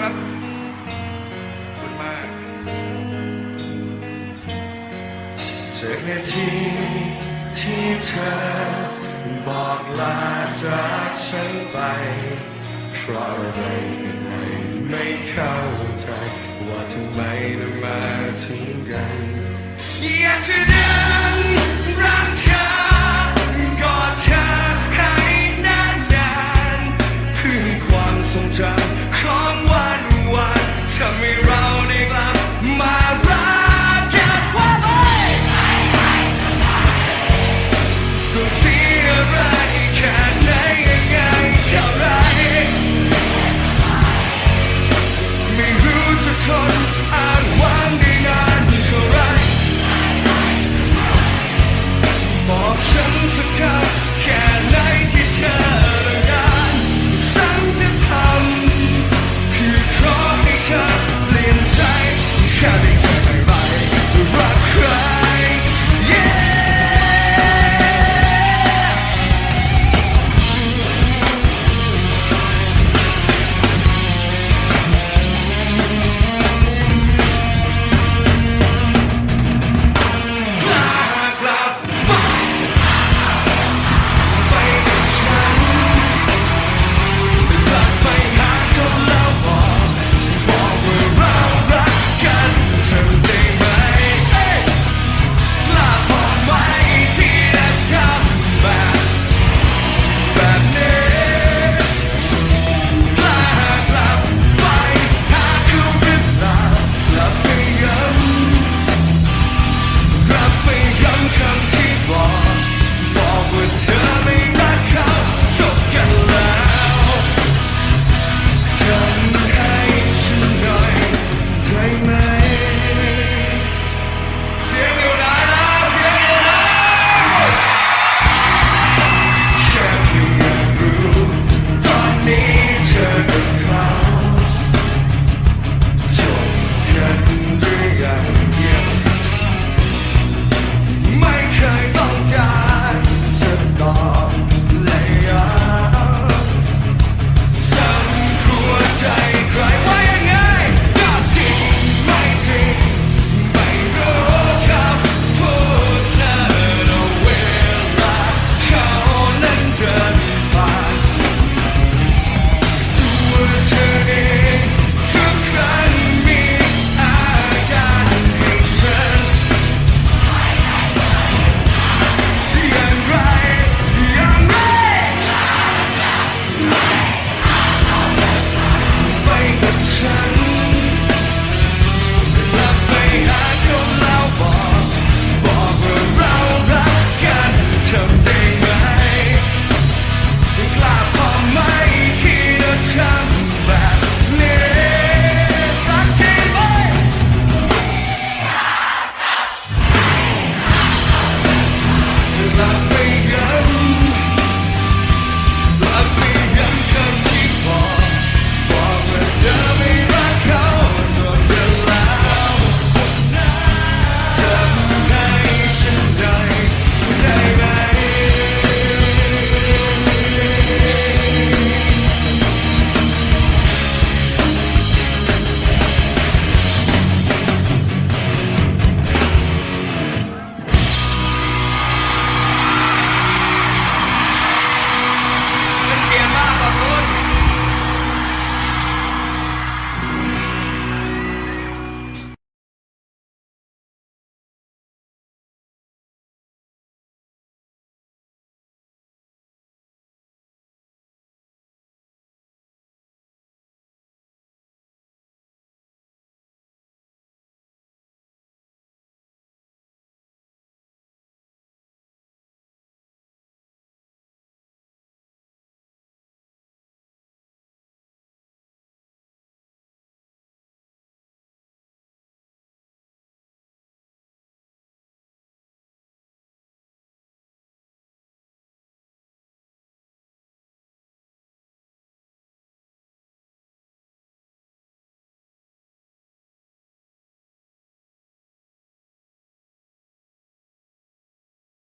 ครับคุณมากจากนาทีที่เธอบอกลาจากฉันไป เพราะอะไรไม่เข้าใจ ว่าทำไมต้องมาทิ้งกันอยากจะ